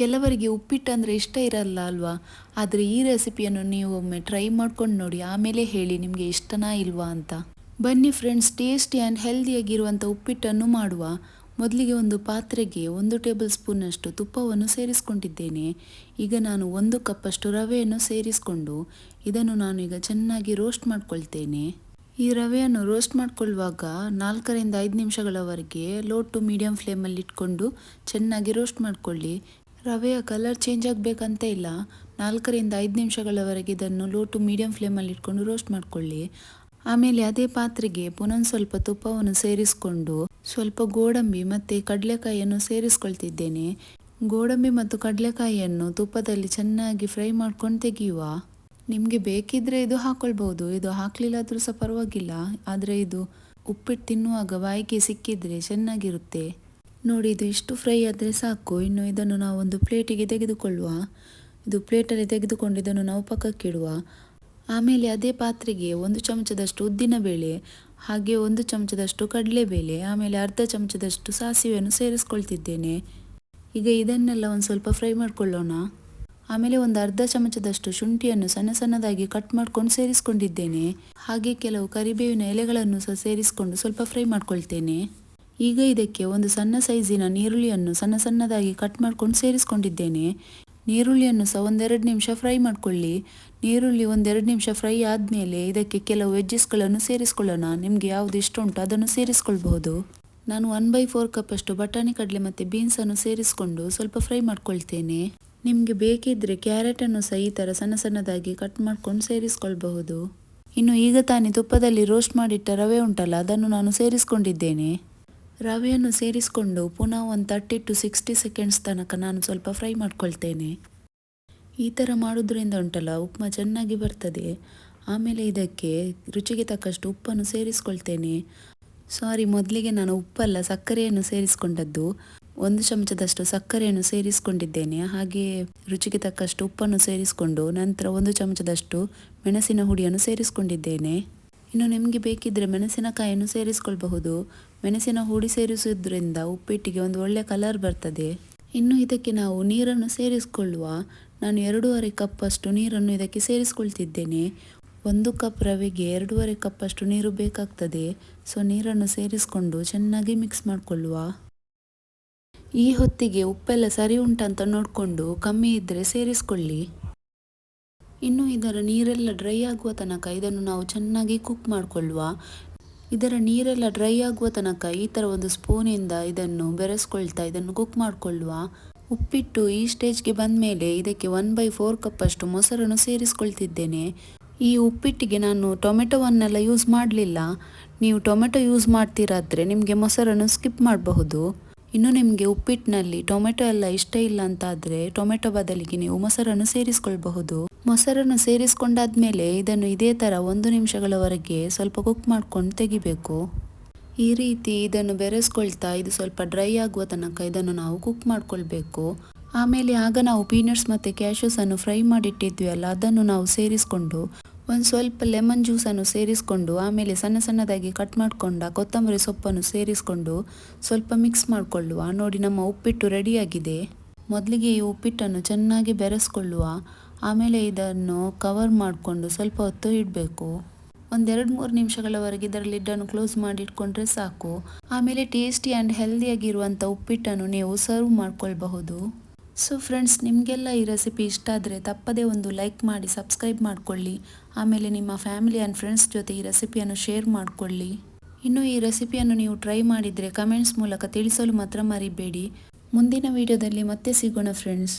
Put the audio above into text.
ಕೆಲವರಿಗೆ ಉಪ್ಪಿಟ್ಟು ಅಂದರೆ ಇಷ್ಟ ಇರಲ್ಲ ಅಲ್ವಾ? ಆದರೆ ಈ ರೆಸಿಪಿಯನ್ನು ನೀವು ಒಮ್ಮೆ ಟ್ರೈ ಮಾಡ್ಕೊಂಡು ನೋಡಿ, ಆಮೇಲೆ ಹೇಳಿ ನಿಮಗೆ ಇಷ್ಟನಾ ಇಲ್ವಾ ಅಂತ. ಬನ್ನಿ ಫ್ರೆಂಡ್ಸ್ ಟೇಸ್ಟಿ ಆ್ಯಂಡ್ ಹೆಲ್ದಿಯಾಗಿರುವಂಥ ಉಪ್ಪಿಟ್ಟನ್ನು ಮಾಡುವ. ಮೊದಲಿಗೆ ಒಂದು ಪಾತ್ರೆಗೆ ಒಂದು ಟೇಬಲ್ ಸ್ಪೂನಷ್ಟು ತುಪ್ಪವನ್ನು ಸೇರಿಸ್ಕೊಂಡಿದ್ದೇನೆ. ಈಗ ನಾನು ಒಂದು ಕಪ್ಪಷ್ಟು ರವೆಯನ್ನು ಸೇರಿಸಿಕೊಂಡು ಇದನ್ನು ನಾನು ಈಗ ಚೆನ್ನಾಗಿ ರೋಸ್ಟ್ ಮಾಡ್ಕೊಳ್ತೇನೆ. ಈ ರವೆಯನ್ನು ರೋಸ್ಟ್ ಮಾಡ್ಕೊಳ್ಳುವಾಗ ನಾಲ್ಕರಿಂದ ಐದು ನಿಮಿಷಗಳವರೆಗೆ ಲೋ ಟು ಮೀಡಿಯಂ ಫ್ಲೇಮಲ್ಲಿ ಇಟ್ಕೊಂಡು ಚೆನ್ನಾಗಿ ರೋಸ್ಟ್ ಮಾಡ್ಕೊಳ್ಳಿ. ರವೆಯ ಕಲರ್ ಚೇಂಜ್ ಆಗಬೇಕಂತ ಇಲ್ಲ. ನಾಲ್ಕರಿಂದ ಐದು ನಿಮಿಷಗಳವರೆಗೆ ಇದನ್ನು ಲೋ ಟು ಮೀಡಿಯಂ ಫ್ಲೇಮಲ್ಲಿ ಇಟ್ಕೊಂಡು ರೋಸ್ಟ್ ಮಾಡ್ಕೊಳ್ಳಿ. ಆಮೇಲೆ ಅದೇ ಪಾತ್ರೆಗೆ ಪುನಃ ಸ್ವಲ್ಪ ತುಪ್ಪವನ್ನು ಸೇರಿಸಿಕೊಂಡು ಸ್ವಲ್ಪ ಗೋಡಂಬಿ ಮತ್ತು ಕಡಲೆಕಾಯಿಯನ್ನು ಸೇರಿಸ್ಕೊಳ್ತಿದ್ದೇನೆ. ಗೋಡಂಬಿ ಮತ್ತು ಕಡಲೆಕಾಯಿಯನ್ನು ತುಪ್ಪದಲ್ಲಿ ಚೆನ್ನಾಗಿ ಫ್ರೈ ಮಾಡ್ಕೊಂಡು ತೆಗೆಯುವ. ನಿಮಗೆ ಬೇಕಿದ್ರೆ ಇದು ಹಾಕೊಳ್ಬಹುದು. ಇದು ಹಾಕಲಿಲ್ಲಾದರೂ ಸಹ ಪರವಾಗಿಲ್ಲ. ಆದರೆ ಇದು ಉಪ್ಪಿಟ್ಟು ತಿನ್ನುವಾಗ ಬಾಯಿಗೆ ಸಿಕ್ಕಿದರೆ ಚೆನ್ನಾಗಿರುತ್ತೆ. ನೋಡಿ, ಇದು ಇಷ್ಟು ಫ್ರೈ ಆದರೆ ಸಾಕು. ಇನ್ನು ಇದನ್ನು ನಾವು ಒಂದು ಪ್ಲೇಟಿಗೆ ತೆಗೆದುಕೊಳ್ಳುವ. ಇದು ಪ್ಲೇಟಲ್ಲಿ ತೆಗೆದುಕೊಂಡು ಇದನ್ನು ನಾವು ಪಕ್ಕಕ್ಕಿಡುವ ಆಮೇಲೆ ಅದೇ ಪಾತ್ರೆಗೆ ಒಂದು ಚಮಚದಷ್ಟು ಉದ್ದಿನಬೇಳೆ ಹಾಗೆ ಒಂದು ಚಮಚದಷ್ಟು ಕಡಲೆಬೇಳೆ ಆಮೇಲೆ ಅರ್ಧ ಚಮಚದಷ್ಟು ಸಾಸಿವೆಯನ್ನು ಸೇರಿಸ್ಕೊಳ್ತಿದ್ದೇನೆ. ಈಗ ಇದನ್ನೆಲ್ಲ ಒಂದು ಸ್ವಲ್ಪ ಫ್ರೈ ಮಾಡಿಕೊಳ್ಳೋಣ. ಆಮೇಲೆ ಒಂದು ಅರ್ಧ ಚಮಚದಷ್ಟು ಶುಂಠಿಯನ್ನು ಸಣ್ಣ ಸಣ್ಣದಾಗಿ ಕಟ್ ಮಾಡ್ಕೊಂಡು ಸೇರಿಸ್ಕೊಂಡಿದ್ದೇನೆ. ಹಾಗೆ ಕೆಲವು ಕರಿಬೇವಿನ ಎಲೆಗಳನ್ನು ಸಹ ಸೇರಿಸ್ಕೊಂಡು ಸ್ವಲ್ಪ ಫ್ರೈ ಮಾಡ್ಕೊಳ್ತೇನೆ. ಈಗ ಇದಕ್ಕೆ ಒಂದು ಸಣ್ಣ ಸೈಜಿನ ನೀರುಳ್ಳಿಯನ್ನು ಸಣ್ಣ ಸಣ್ಣದಾಗಿ ಕಟ್ ಮಾಡ್ಕೊಂಡು ಸೇರಿಸ್ಕೊಂಡಿದ್ದೇನೆ. ನೀರುಳ್ಳಿಯನ್ನು ಸಹ ಒಂದೆರಡು ನಿಮಿಷ ಫ್ರೈ ಮಾಡಿಕೊಳ್ಳಿ. ನೀರುಳ್ಳಿ ಒಂದೆರಡು ನಿಮಿಷ ಫ್ರೈ ಆದಮೇಲೆ ಇದಕ್ಕೆ ಕೆಲವು ವೆಜ್ಜಸ್ಗಳನ್ನು ಸೇರಿಸ್ಕೊಳ್ಳೋಣ. ನಿಮಗೆ ಯಾವುದು ಇಷ್ಟ ಉಂಟು ಅದನ್ನು ಸೇರಿಸ್ಕೊಳ್ಬಹುದು. ನಾನು ಒನ್ ಬೈ ಫೋರ್ ಕಪ್ಪಷ್ಟು ಬಟಾಣಿ ಕಡಲೆ ಮತ್ತು ಬೀನ್ಸನ್ನು ಸೇರಿಸ್ಕೊಂಡು ಸ್ವಲ್ಪ ಫ್ರೈ ಮಾಡ್ಕೊಳ್ತೇನೆ. ನಿಮಗೆ ಬೇಕಿದ್ದರೆ ಕ್ಯಾರೆಟನ್ನು ಸಹ ಈ ಥರ ಸಣ್ಣ ಸಣ್ಣದಾಗಿ ಕಟ್ ಮಾಡ್ಕೊಂಡು ಸೇರಿಸ್ಕೊಳ್ಬಹುದು. ಇನ್ನು ಈಗ ತಾನೇ ತುಪ್ಪದಲ್ಲಿ ರೋಸ್ಟ್ ಮಾಡಿಟ್ಟ ರವೆ ಉಂಟಲ್ಲ, ಅದನ್ನು ನಾನು ಸೇರಿಸ್ಕೊಂಡಿದ್ದೇನೆ. ರವೆಯನ್ನು ಸೇರಿಸಿಕೊಂಡು ಪುನಃ ಒಂದು ತರ್ಟಿ ಟು ಸಿಕ್ಸ್ಟಿ ಸೆಕೆಂಡ್ಸ್ ತನಕ ನಾನು ಸ್ವಲ್ಪ ಫ್ರೈ ಮಾಡ್ಕೊಳ್ತೇನೆ. ಈ ಥರ ಮಾಡೋದ್ರಿಂದ ಉಂಟಲ್ಲ, ಉಪ್ಮಾ ಚೆನ್ನಾಗಿ ಬರ್ತದೆ. ಆಮೇಲೆ ಇದಕ್ಕೆ ರುಚಿಗೆ ತಕ್ಕಷ್ಟು ಉಪ್ಪನ್ನು ಸೇರಿಸ್ಕೊಳ್ತೇನೆ. ಸಾರಿ ಮೊದಲಿಗೆ ನಾನು ಉಪ್ಪಲ್ಲ, ಸಕ್ಕರೆಯನ್ನು ಸೇರಿಸ್ಕೊಂಡದ್ದು. ಒಂದು ಚಮಚದಷ್ಟು ಸಕ್ಕರೆಯನ್ನು ಸೇರಿಸ್ಕೊಂಡಿದ್ದೇನೆ. ಹಾಗೆ ರುಚಿಗೆ ತಕ್ಕಷ್ಟು ಉಪ್ಪನ್ನು ಸೇರಿಸಿಕೊಂಡು ನಂತರ ಒಂದು ಚಮಚದಷ್ಟು ಮೆಣಸಿನ ಹುಡಿಯನ್ನು ಸೇರಿಸ್ಕೊಂಡಿದ್ದೇನೆ. ಇನ್ನು ನಿಮಗೆ ಬೇಕಿದ್ದರೆ ಮೆಣಸಿನಕಾಯಿಯನ್ನು ಸೇರಿಸ್ಕೊಳ್ಬಹುದು. ಮೆಣಸಿನ ಹುಡಿ ಸೇರಿಸುವುದರಿಂದ ಉಪ್ಪಿಟ್ಟಿಗೆ ಒಂದು ಒಳ್ಳೆಯ ಕಲರ್ ಬರ್ತದೆ. ಇನ್ನು ಇದಕ್ಕೆ ನಾವು ನೀರನ್ನು ಸೇರಿಸ್ಕೊಳ್ಳುವ, ನಾನು ಎರಡೂವರೆ ಕಪ್ಪಷ್ಟು ನೀರನ್ನು ಇದಕ್ಕೆ ಸೇರಿಸ್ಕೊಳ್ತಿದ್ದೇನೆ. ಒಂದು ಕಪ್ ರವೆಗೆ ಎರಡೂವರೆ ಕಪ್ಪಷ್ಟು ನೀರು ಬೇಕಾಗ್ತದೆ. ಸೊ ನೀರನ್ನು ಸೇರಿಸ್ಕೊಂಡು ಚೆನ್ನಾಗಿ ಮಿಕ್ಸ್ ಮಾಡಿಕೊಳ್ಳುವ. ಈ ಹೊತ್ತಿಗೆ ಉಪ್ಪೆಲ್ಲ ಸರಿ ಉಂಟಂತ ನೋಡಿಕೊಂಡು ಕಮ್ಮಿ ಇದ್ದರೆ ಸೇರಿಸ್ಕೊಳ್ಳಿ. ಇನ್ನು ಇದರ ನೀರೆಲ್ಲ ಡ್ರೈ ಆಗುವ ತನಕ ಇದನ್ನು ನಾವು ಚೆನ್ನಾಗಿ ಕುಕ್ ಮಾಡಿಕೊಳ್ಳುವ ಇದರ ನೀರೆಲ್ಲ ಡ್ರೈ ಆಗುವ ತನಕ ಈ ಥರ ಒಂದು ಸ್ಪೂನಿಂದ ಇದನ್ನು ಬೆರೆಸ್ಕೊಳ್ತಾ ಇದನ್ನು ಕುಕ್ ಮಾಡಿಕೊಳ್ಳುವ ಉಪ್ಪಿಟ್ಟು ಈ ಸ್ಟೇಜ್ಗೆ ಬಂದ ಮೇಲೆ ಇದಕ್ಕೆ ಒನ್ ಬೈ ಫೋರ್ ಕಪ್ಪಷ್ಟು ಮೊಸರನ್ನು ಸೇರಿಸ್ಕೊಳ್ತಿದ್ದೇನೆ. ಈ ಉಪ್ಪಿಟ್ಟಿಗೆ ನಾನು ಟೊಮೆಟೊವನ್ನೆಲ್ಲ ಯೂಸ್ ಮಾಡಲಿಲ್ಲ. ನೀವು ಟೊಮೆಟೊ ಯೂಸ್ ಮಾಡ್ತೀರಾದರೆ ನಿಮಗೆ ಮೊಸರನ್ನು ಸ್ಕಿಪ್ ಮಾಡಬಹುದು. ಇನ್ನು ನಿಮಗೆ ಉಪ್ಪಿಟ್ಟಿನಲ್ಲಿ ಟೊಮೆಟೊ ಎಲ್ಲ ಇಷ್ಟ ಇಲ್ಲ ಅಂತಾದರೆ ಟೊಮೆಟೊ ಬದಲಿಗೆ ನೀವು ಮೊಸರನ್ನು ಸೇರಿಸ್ಕೊಳ್ಬಹುದು. ಮೊಸರನ್ನು ಸೇರಿಸ್ಕೊಂಡಾದ್ಮೇಲೆ ಇದನ್ನು ಇದೇ ಥರ ಒಂದು ನಿಮಿಷಗಳವರೆಗೆ ಸ್ವಲ್ಪ ಕುಕ್ ಮಾಡ್ಕೊಂಡು ತೆಗಿಬೇಕು. ಈ ರೀತಿ ಇದನ್ನು ಬೆರೆಸ್ಕೊಳ್ತಾ ಇದು ಸ್ವಲ್ಪ ಡ್ರೈ ಆಗುವ ತನಕ ಇದನ್ನು ನಾವು ಕುಕ್ ಮಾಡ್ಕೊಳ್ಬೇಕು. ಆಮೇಲೆ ಆಗ ನಾವು ಪೀನಟ್ಸ್ ಮತ್ತು ಕ್ಯಾಶ್ಯೂಸನ್ನು ಫ್ರೈ ಮಾಡಿಟ್ಟಿದ್ವಿ ಅಲ್ಲ ಅದನ್ನು ನಾವು ಸೇರಿಸ್ಕೊಂಡು ಒಂದು ಸ್ವಲ್ಪ ಲೆಮನ್ ಜ್ಯೂಸನ್ನು ಸೇರಿಸ್ಕೊಂಡು ಆಮೇಲೆ ಸಣ್ಣ ಸಣ್ಣದಾಗಿ ಕಟ್ ಮಾಡಿಕೊಂಡ ಕೊತ್ತಂಬರಿ ಸೊಪ್ಪನ್ನು ಸೇರಿಸ್ಕೊಂಡು ಸ್ವಲ್ಪ ಮಿಕ್ಸ್ ಮಾಡಿಕೊಳ್ಳುವ. ನೋಡಿ, ನಮ್ಮ ಉಪ್ಪಿಟ್ಟು ರೆಡಿಯಾಗಿದೆ. ಮೊದಲಿಗೆ ಈ ಉಪ್ಪಿಟ್ಟನ್ನು ಚೆನ್ನಾಗಿ ಬೆರೆಸ್ಕೊಳ್ಳುವ. ಆಮೇಲೆ ಇದನ್ನು ಕವರ್ ಮಾಡಿಕೊಂಡು ಸ್ವಲ್ಪ ಹೊತ್ತು ಇಡಬೇಕು. ಒಂದೆರಡು ಮೂರು ನಿಮಿಷಗಳವರೆಗೆ ಇದರ ಲಿಡ್ಡನ್ನು ಕ್ಲೋಸ್ ಮಾಡಿ ಇಟ್ಕೊಂಡ್ರೆ ಸಾಕು. ಆಮೇಲೆ ಟೇಸ್ಟಿ ಆ್ಯಂಡ್ ಹೆಲ್ದಿಯಾಗಿರುವಂಥ ಉಪ್ಪಿಟ್ಟನ್ನು ನೀವು ಸರ್ವ್ ಮಾಡ್ಕೊಳ್ಬಹುದು. ಸೊ ಫ್ರೆಂಡ್ಸ್ ನಿಮಗೆಲ್ಲ ಈ ರೆಸಿಪಿ ಇಷ್ಟ ಆದರೆ ತಪ್ಪದೇ ಒಂದು ಲೈಕ್ ಮಾಡಿ ಸಬ್ಸ್ಕ್ರೈಬ್ ಮಾಡಿಕೊಳ್ಳಿ. ಆಮೇಲೆ ನಿಮ್ಮ ಫ್ಯಾಮಿಲಿ ಆ್ಯಂಡ್ ಫ್ರೆಂಡ್ಸ್ ಜೊತೆ ಈ ರೆಸಿಪಿಯನ್ನು ಶೇರ್ ಮಾಡಿಕೊಳ್ಳಿ. ಇನ್ನು ಈ ರೆಸಿಪಿಯನ್ನು ನೀವು ಟ್ರೈ ಮಾಡಿದರೆ ಕಮೆಂಟ್ಸ್ ಮೂಲಕ ತಿಳಿಸಲು ಮಾತ್ರ ಮರಿಬೇಡಿ. ಮುಂದಿನ ವಿಡಿಯೋದಲ್ಲಿ ಮತ್ತೆ ಸಿಗೋಣ ಫ್ರೆಂಡ್ಸ್